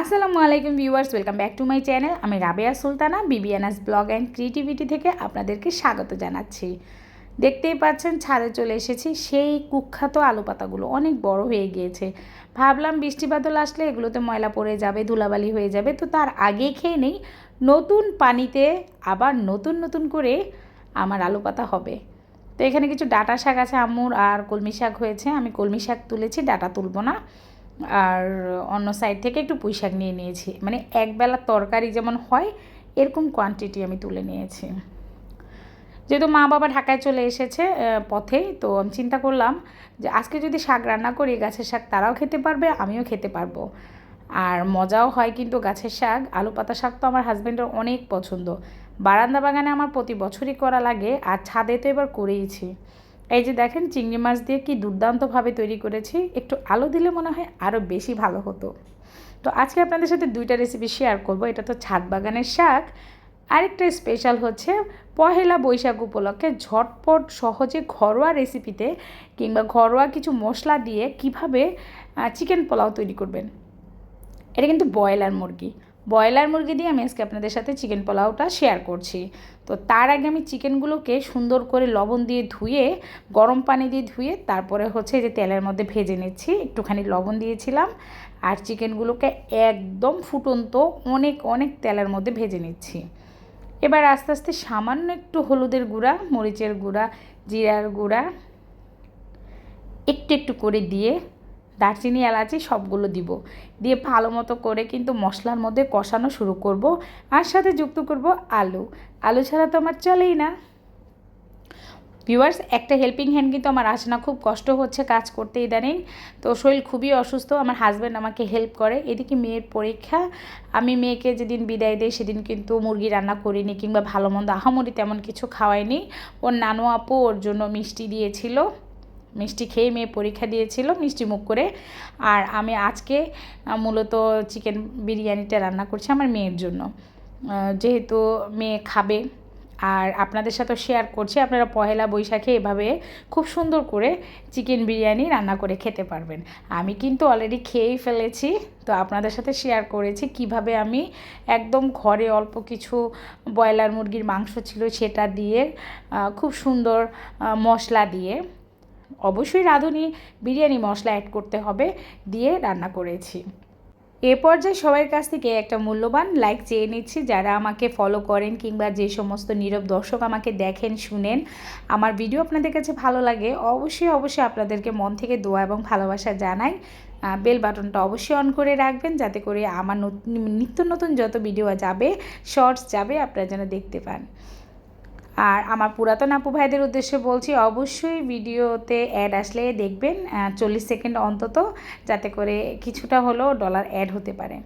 আসসালামু আলাইকুম viewers, welcome back to my channel. আমি Rabeya Sultana, BBNS blog and creativity থেকে আপনাদেরকে স্বাগত জানাচ্ছি। দেখতেই পাচ্ছেন, ছাদে চলে এসেছি। সেই কুখ্যাত আলু পাতাগুলো অনেক বড় হয়ে গিয়েছে। ভাবলাম বৃষ্টি বাদল আসলে এগুলোতে ময়লা পড়ে যাবে, ধুলাবালি হয়ে যাবে। তো তার আগে খেয়ে নেই, নতুন পানিতে আবার নতুন নতুন করে আমার আলু পাতা হবে। তো এখানে কিছু ডাটা শাক আছে, আম্মুর আর কলমি শাক হয়েছে। আমি কলমি শাক তুলেছি, ডাটা তুলবো না। আর অন্য সাইড থেকে একটু পুঁই শাক নিয়ে নিয়েছি। মানে একবেলা তরকারি যেমন হয়, এরকম কোয়ান্টিটি আমি তুলে নিয়েছি। যেহেতু মা বাবা ঢাকায় চলে এসেছে পথে, তো আমি চিন্তা করলাম যে আজকে যদি শাক রান্না করি, গাছের শাক তারাও খেতে পারবে, আমিও খেতে পারব। আর মজাও হয় কিন্তু গাছের শাক। আলু পাতা শাক তো আমার হাজব্যান্ডের অনেক পছন্দ। বারান্দা বাগানে আমার প্রতি বছরই করা লাগে, আর ছাদে তো এবার করেইছি। এই যে দেখেন, চিংড়ি মাছ দিয়ে কি দুর্দান্তভাবে তৈরি করেছি। একটু আলু দিলে মনে হয় আরও বেশি ভালো হতো। তো আজকে আপনাদের সাথে দুইটা রেসিপি শেয়ার করব। এটা তো ছাদ বাগানের শাক। আরেকটা স্পেশাল হচ্ছে পহেলা বৈশাখ উপলক্ষে ঝটপট, সহজে ঘরোয়া রেসিপিতে কিংবা ঘরোয়া কিছু মশলা দিয়ে কীভাবে চিকেন পোলাও তৈরি করবেন। এটা কিন্তু ব্রয়লার মুরগি। ব্রয়লার মুরগি দিয়ে আমি আজকে আপনাদের সাথে চিকেন পোলাওটা শেয়ার করছি। তো তার আগে আমি চিকেনগুলোকে সুন্দর করে লবণ দিয়ে ধুয়ে, গরম পানি দিয়ে ধুয়ে, তারপরে হচ্ছে যে তেলের মধ্যে ভেজে নিচ্ছি। একটুখানি লবণ দিয়েছিলাম আর চিকেনগুলোকে একদম ফুটন্ত, অনেক অনেক তেলের মধ্যে ভেজে নিচ্ছি। এবার আস্তে আস্তে সামান্য একটু হলুদের গুঁড়া, মরিচের গুঁড়া, জিরার গুঁড়া, একটু একটু করে দিয়ে দারচিনি, এলাচি সবগুলো দিব। দিয়ে ভালো মতো করে কিন্তু মশলার মধ্যে কষানো শুরু করব আর সাথে যুক্ত করব আলু। আলু ছাড়া তো আমার চলেই না। ভিউয়ার্স একটা হেল্পিং হ্যান্ড কিন্তু আমার আসে না। খুব কষ্ট হচ্ছে কাজ করতে ইদানিং। তো শরীর খুবই অসুস্থ। আমার হাজব্যান্ড আমাকে হেল্প করে। এদিকে মেয়ের পরীক্ষা। আমি মেয়েকে যেদিন বিদায় দেয় সেদিন কিন্তু মুরগি রান্না করিনি কিংবা ভালো মন্দ আহামরি তেমন কিছু খাওয়াইনি। ওর নানু আপু ওর জন্য মিষ্টি দিয়েছিল। মিষ্টি খেয়ে মেয়ে পরীক্ষা দিয়েছিল, মিষ্টি মুখ করে। আর আমি আজকে মূলত চিকেন বিরিয়ানিটা রান্না করছি আমার মেয়ের জন্য। যেহেতু মেয়ে খাবে, আর আপনাদের সাথে শেয়ার করছি, আপনারা পহেলা বৈশাখে এভাবে খুব সুন্দর করে চিকেন বিরিয়ানি রান্না করে খেতে পারবেন। আমি কিন্তু অলরেডি খেয়েই ফেলেছি, তো আপনাদের সাথে শেয়ার করেছি কীভাবে আমি একদম ঘরে অল্প কিছু ব্রয়লার মুরগির মাংস ছিল সেটা দিয়ে খুব সুন্দর মশলা দিয়ে অবশ্যই রাঁধুনি বিরিয়ানি মশলা অ্যাড করতে হবে দিয়ে রান্না করেছি। এ পর্যায়ে সবার কাছ থেকে একটা মূল্যবান লাইক চেয়ে নিচ্ছি। যারা আমাকে ফলো করেন কিংবা যে সমস্ত নীরব দর্শক আমাকে দেখেন, শুনেন, আমার ভিডিও আপনাদের কাছে ভালো লাগে, অবশ্যই অবশ্যই আপনাদেরকে মন থেকে দোয়া এবং ভালোবাসা জানাই। বেল বাটনটা অবশ্যই অন করে রাখবেন যাতে করে আমার নিত্য নতুন যত ভিডিও যাবে শর্টস যাবে, আপনারা যেন দেখতে পান। আর আমার পুরাতন আপু ভাইদের উদ্দেশ্যে বলছি, অবশ্যই ভিডিওতে অ্যাড আসলে দেখবেন চল্লিশ সেকেন্ড অন্তত, যাতে করে কিছুটা হলেও ডলার অ্যাড হতে পারে।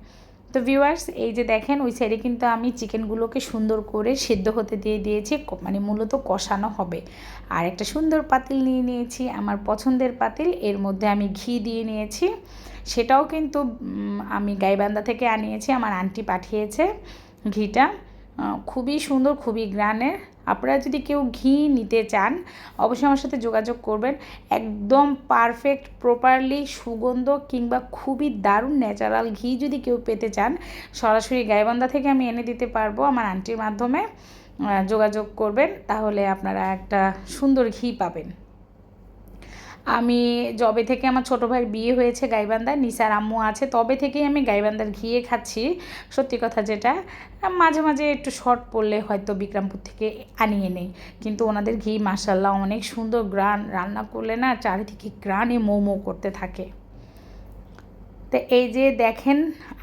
তো ভিউয়ার্স এই যে দেখেন, ওই সাইডে কিন্তু আমি চিকেনগুলোকে সুন্দর করে সেদ্ধ হতে দিয়ে দিয়েছি মানে মূলত কষানো হবে। আর একটা সুন্দর পাতিল নিয়ে নিয়েছি, আমার পছন্দের পাতিল, এর মধ্যে আমি ঘি দিয়ে নিয়েছি। সেটাও কিন্তু আমি গাইবান্ধা থেকে আনিয়েছি, আমার আন্টি পাঠিয়েছে ঘিটা। খুবই সুন্দর, খুবই গ্রানের। আপনারা যদি কেউ ঘি নিতে চান, অবশ্যই আমার সাথে যোগাযোগ করবেন। একদম পারফেক্ট প্রপারলি সুগন্ধ কিংবা খুবই দারুণ ন্যাচারাল ঘি যদি কেউ পেতে চান, সরাসরি গাইবান্ধা থেকে আমি এনে দিতে পারব আমার আন্টির মাধ্যমে। যোগাযোগ করবেন, তাহলে আপনারা একটা সুন্দর ঘি পাবেন। আমি জবে থেকে আমার ছোটো ভাইয়ের বিয়ে হয়েছে গাইবান্ধায়, নিসার আম্মু আছে, তবে থেকেই আমি গাইবান্ধার ঘিয়ে খাচ্ছি। সত্যি কথা যেটা, মাঝে মাঝে একটু শর্ট পড়লে হয়তো বিক্রমপুর থেকে আনিয়ে নেই। কিন্তু ওনাদের ঘি মাসাল্লাহ অনেক সুন্দর, গ্রান রান্না করলে না চারিদিকে গ্রানে মোমো করতে থাকে। তো এই যে দেখেন,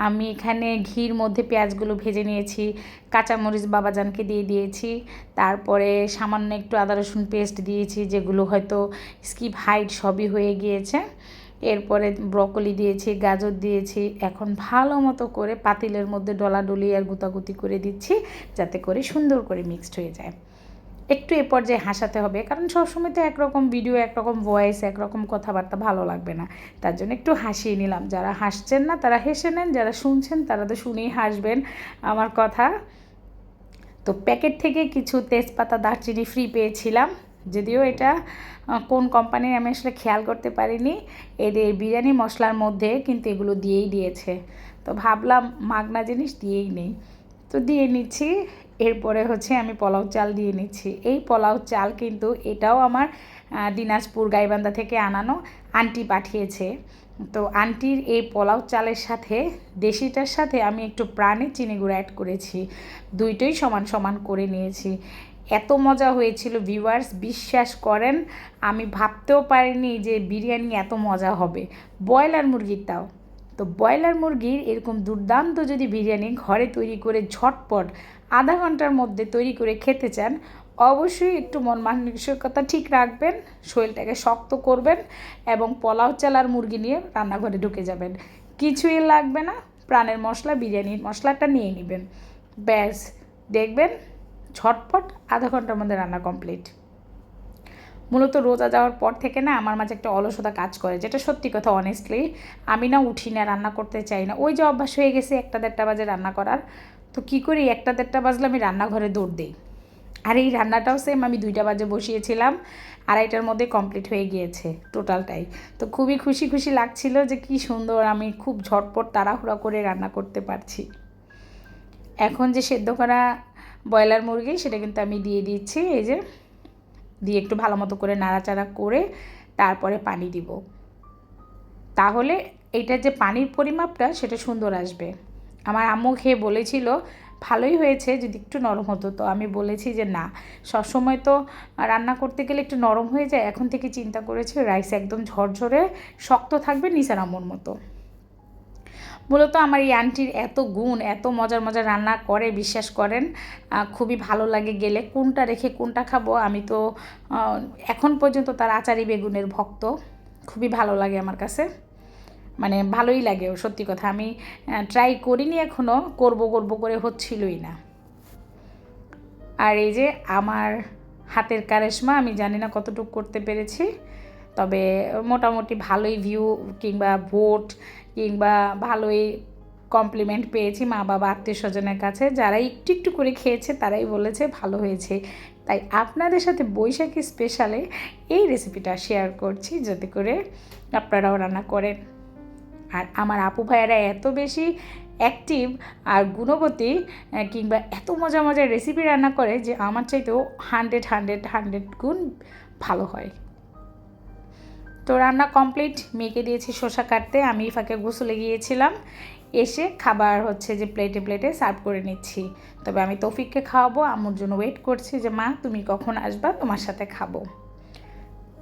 আমি এখানে ঘির মধ্যে পেঁয়াজগুলো ভেজে নিয়েছি, কাঁচামরিচ বাবাজানকে দিয়ে দিয়েছি, তারপরে সামান্য একটু আদা রসুন পেস্ট দিয়েছি, যেগুলো হয়তো স্কিপ হাইট সবই হয়ে গিয়েছে। এরপরে ব্রকলি দিয়েছি, গাজর দিয়েছি, এখন ভালো মতো করে পাতিলের মধ্যে ডলাডলি আর গুতাগুতি করে দিচ্ছি, যাতে করে সুন্দর করে মিক্সড হয়ে যায়। একটু এ পর্যায়ে হাসাতে হবে। কারণ সবসময় তো একরকম ভিডিও একরকম ভয়েস একরকম কথাবার্তা ভালো লাগবে না। তার জন্য একটু হাসিয়ে নিলাম। যারা হাসছেন না, তারা হেসে নেন, যারা শুনছেন, তারা তো শুনেই হাসবেন আমার কথা। তো প্যাকেট থেকে কিছু তেজপাতা, দারচিনি ফ্রি পেয়েছিলাম। যদিও এটা কোন কোম্পানির আমি আসলে খেয়াল করতে পারিনি। এদের বিরিয়ানি মশলার মধ্যে কিন্তু এগুলো দিয়েই দিয়েছে। তো ভাবলাম মাগনা জিনিস দিয়েই নেই। তো দিয়ে নিচ্ছি। এরপরে হচ্ছে আমি পোলাও চাল দিয়ে নিচ্ছি। এই পোলাও চাল কিন্তু এটাও আমার দিনাজপুর গাইবান্ধা থেকে আনানো আন্টি পাঠিয়েছে। তো আন্টির এই পোলাও চালের সাথে, দেশিটার সাথে আমি একটু প্রাণে চিনি গুঁড়ো অ্যাড করেছি। দুইটাই সমান সমান করে নিয়েছি। এত মজা হয়েছিল ভিউয়ার্স বিশ্বাস করেন, আমি ভাবতেও পারিনি যে বিরিয়ানি এত মজা হবে। ব্রয়লার মুরগির তাও। তো ব্রয়লার মুরগির এরকম দুর্দান্ত যদি বিরিয়ানি ঘরে তৈরি করে ঝটপট আধা ঘণ্টার মধ্যে তৈরি করে খেতে চান, অবশ্যই একটু মন মানসিকতা ঠিক রাখবেন, শরীরটাকে শক্ত করবেন এবং পোলাও চাল আর মুরগি নিয়ে রান্নাঘরে ঢুকে যাবেন। কিছুই লাগবে না, প্রাণের মশলা, বিরিয়ানির মশলাটা নিয়ে নেবেন। ব্যাস, দেখবেন ঝটপট আধা ঘণ্টার মধ্যে রান্না কমপ্লিট। মূলত রোজা যাওয়ার পর থেকে না আমার মাঝে একটা অলসতা কাজ করে, যেটা সত্যি কথা অনেস্টলি আমি না উঠি না, রান্না করতে চাই না। ওই যে অভ্যাস হয়ে গেছে একটা দেড়টা বাজে রান্না করার। তো কী করি, একটা দেড়টা বাজলে আমি রান্নাঘরে দৌড় দিই। আর এই রান্নাটাও সেম আমি দুইটা বাজে বসিয়েছিলাম, আড়াইটার মধ্যে কমপ্লিট হয়ে গিয়েছে টোটালটাই তো খুবই খুশি খুশি লাগছিল যে কি সুন্দর আমি খুব ঝটপট তাড়াহুড়া করে রান্না করতে পারছি। এখন যে সেদ্ধ করা ব্রয়লার মুরগি, সেটা কিন্তু আমি দিয়ে দিচ্ছি, এই যে দিয়ে একটু ভালো মতো করে নাড়াচাড়া করে তারপরে পানি দিব। তাহলে এইটার যে পানির পরিমাপটা, সেটা সুন্দর আসবে। আমার আম্মু খেয়ে বলেছিল, ভালোই হয়েছে যদি একটু নরম হতো। তো আমি বলেছি যে, না। সবসময় তো রান্না করতে গেলে একটু নরম হয়ে যায়। এখন থেকে চিন্তা করেছি, রাইস একদম ঝরঝরে, শক্ত থাকবে নিসার আম্মুর মতো। মূলত আমার এই আন্টির এত গুণ, এত মজার মজার রান্না করে, বিশ্বাস করেন খুবই ভালো লাগে গেলে। কোনটা রেখে কোনটা খাব আমি তো এখন পর্যন্ত তার আচারি বেগুনের ভক্ত। খুবই ভালো লাগে আমার কাছে। মানে ভালোই লাগে ও, সত্যি কথা। আমি ট্রাই করিনি এখনও করব করব করে হচ্ছিলই না। আর এই যে আমার হাতের কারেশমা, আমি জানি না কতটুকু করতে পেরেছি, তবে মোটামুটি ভালোই ভিউ কিংবা ভোট কিংবা ভালোই কমপ্লিমেন্ট পেয়েছি মা বাবা, আত্মীয় স্বজনের কাছে। যারা একটু একটু করে খেয়েছে, তারাই বলেছে ভালো হয়েছে। তাই আপনাদের সাথে বৈশাখী স্পেশালে এই রেসিপিটা শেয়ার করছি যাতে করে আপনারাও রান্না করেন। আর আমার আপু ভাইয়েরা এত বেশি অ্যাক্টিভ আর গুণবতী কিংবা এত মজা মজার রেসিপি রান্না করে যে আমার চাইতেও হান্ড্রেড হান্ড্রেড হান্ড্রেড গুণ ভালো হয়। তো রান্না কমপ্লিট মেয়েকে দিয়েছি শসা কাটতে। আমি ফাঁকে গোসলে গিয়েছিলাম। এসে খাবার হচ্ছে যে প্লেটে প্লেটে সার্ভ করে নিচ্ছি। তবে আমি তৌফিককে খাওয়াবো। আমার জন্য ওয়েট করছি যে, মা, তুমি কখন আসবা? তোমার সাথে খাব।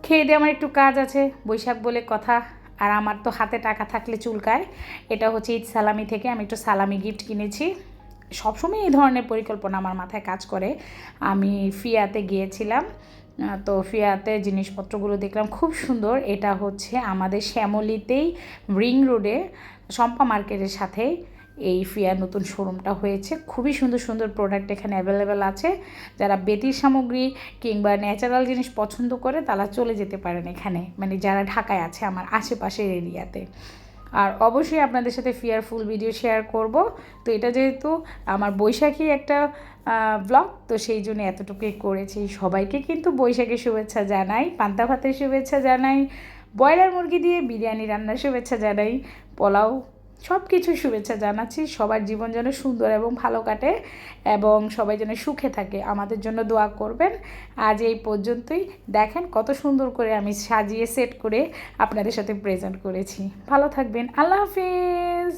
খেয়ে দিয়ে আমার একটু কাজ আছে। বৈশাখ বলে কথা। আর আমার তো হাতে টাকা থাকলে চুলকায়। এটা হচ্ছে ঈদ সালামি থেকে আমি একটু সালামি গিফট কিনেছি। সবসময় এই ধরনের পরিকল্পনা আমার মাথায় কাজ করে। আমি ফিয়াতে গিয়েছিলাম। তো ফিয়াতে জিনিসপত্রগুলো দেখলাম, খুব সুন্দর। এটা হচ্ছে আমাদের শ্যামলিতেই রিং রোডে, শম্পা মার্কেটের সাথে এই ফিয়ার নতুন শোরুমটা হয়েছে। খুবই সুন্দর সুন্দর প্রোডাক্ট এখানে অ্যাভেলেবেল আছে। যারা বেতির সামগ্রী কিংবা ন্যাচারাল জিনিস পছন্দ করে, তারা চলে যেতে পারেন এখানে। মানে যারা ঢাকায় আছে, আমার আশেপাশের এরিয়াতে আর অবশ্যই আপনাদের সাথে ফিয়ারফুল ভিডিও শেয়ার করব। তো এটা যেহেতু আমার বৈশাখী একটা ব্লগ তো সেই জন্য এতটুকুই করেছি। সবাইকে কিন্তু বৈশাখী শুভেচ্ছা জানাই, পান্তা ভাতের শুভেচ্ছা জানাই, ব্রয়লার মুরগি দিয়ে বিরিয়ানি রান্নার শুভেচ্ছা জানাই। পোলাও সব কিছু শুভেচ্ছা জানাচ্ছি। সবার জীবন যেন সুন্দর এবং ভালো কাটে এবং সবাই যেন সুখে থাকে। আমাদের জন্য দোয়া করবেন। আজ এই পর্যন্তই। দেখেন কত সুন্দর করে আমি সাজিয়ে সেট করে আপনাদের সাথে প্রেজেন্ট করেছি। ভালো থাকবেন। আল্লাহ হাফিজ!